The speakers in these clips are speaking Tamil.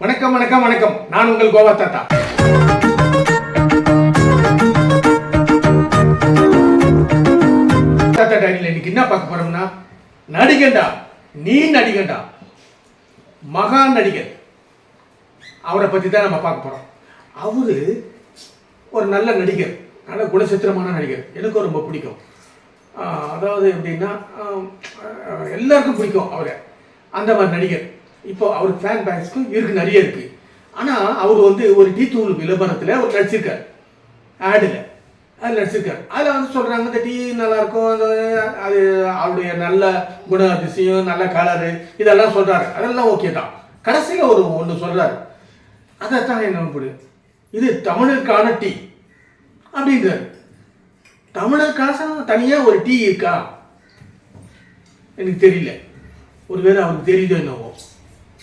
வணக்கம் வணக்கம் வணக்கம். நான் உங்கள் கோவா தாத்தா தாத்தா டைரியில் இன்னைக்கு என்ன பார்க்க போறோம்னா நடிகண்டா நீ நடிகண்டா மகா நடிகர் அவரை பற்றி தான் நம்ம பார்க்க போகிறோம் அவரு ஒரு நல்ல நடிகர் நல்ல குணசித்திரமான நடிகர். எனக்கும் ரொம்ப பிடிக்கும். அதாவது எப்படின்னா எல்லாருக்கும் பிடிக்கும் அவரை. அந்த மாதிரி நடிகர். இப்போ அவர் ஃபேன் பேக்ஸ்க்கும் இருக்கு நிறைய இருக்கு. ஆனால் அவர் வந்து ஒரு டீ தூள் விளம்பரத்தில் அவர் நடிச்சிருக்கார். ஆடில் அது நடிச்சிருக்காரு. அதில் வந்து சொல்கிறாங்க இந்த டீ நல்லாயிருக்கும் அந்த அது அவருடைய நல்ல குண அதிசயம் நல்ல கலரு இதெல்லாம் சொல்கிறாரு அதெல்லாம் ஓகே தான். கடைசியில் ஒரு ஒன்று சொல்கிறாரு தான் என்ன பிடிக்கும் இது தமிழுக்கான டீ அப்படின்றாரு தமிழருக்காக தனியாக ஒரு டீ இருக்கா? எனக்கு தெரியல. ஒருவேளை அவருக்கு தெரியுதோ என்னவோ.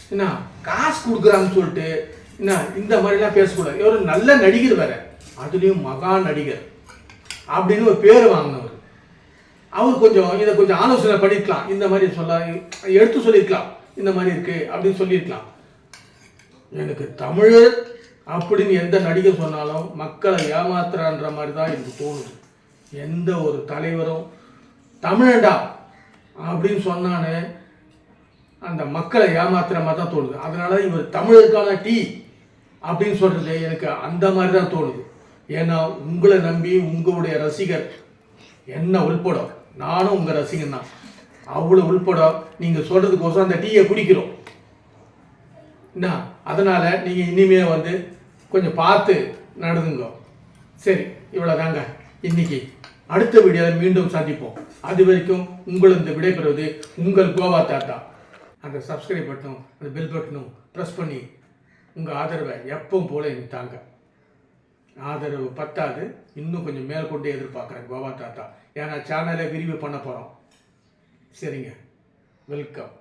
என்ன காசு கொடுக்குறான்னு சொல்லிட்டு என்ன இந்த மாதிரிலாம் பேசக்கூடாது. இவர் நல்ல நடிகர் வேற. அதுலேயும் மகா நடிகர். அப்படின்னு ஒரு பேர் வாங்கினவர். அவர் கொஞ்சம் இதை கொஞ்சம் ஆலோசனை பண்ணிருக்கலாம் இந்த மாதிரி சொல்ல எடுத்து சொல்லியிருக்கலாம். இந்த மாதிரி இருக்கு அப்படின்னு சொல்லியிருக்கலாம். எனக்கு தமிழர் அப்படின்னு எந்த நடிகர் சொன்னாலும் மக்களை ஏமாத்துறான்ற மாதிரி தான் எனக்கு தோணுது. எந்த ஒரு தலைவரும் தமிழண்டா அப்படின்னு சொன்னானே அந்த மக்களை ஏமாத்துகிற மாதிரி தான் தோணுது. அதனால இவர் தமிழருக்கான டீ அப்படின்னு சொல்கிறது எனக்கு அந்த மாதிரி தான் தோணுது. ஏன்னா உங்களை நம்பி உங்களுடைய ரசிகர் என்ன உள்பட நானும் உங்கள் ரசிகன் தான். அவ்வளோ உள்பட நீங்கள் சொல்கிறதுக்கோசம் அந்த டீயை குடிக்கிறோம். என்ன? அதனால் நீங்கள் இனிமே வந்து கொஞ்சம் பார்த்து நடந்துங்க. சரி இவ்வளோதாங்க இன்னைக்கு அடுத்த வீடியோவில் மீண்டும் சந்திப்போம். அது வரைக்கும் உங்களிருந்து விடைபெறுவது உங்கள் கோவா தாத்தா. அந்த சப்ஸ்கிரைப் பட்டனும் அந்த பெல் பட்டனும் ப்ரெஸ் பண்ணி உங்கள் ஆதரவை எப்பவும் போல எனக்கு தாங்க. ஆதரவு பத்தாது இன்னும் கொஞ்சம் மேல் கொண்டே எதிர்பார்க்குறேன் கோவா தாத்தா. ஏன்னா சேனலை விரிவு பண்ண போகிறோம் சரிங்க. வெல்கம்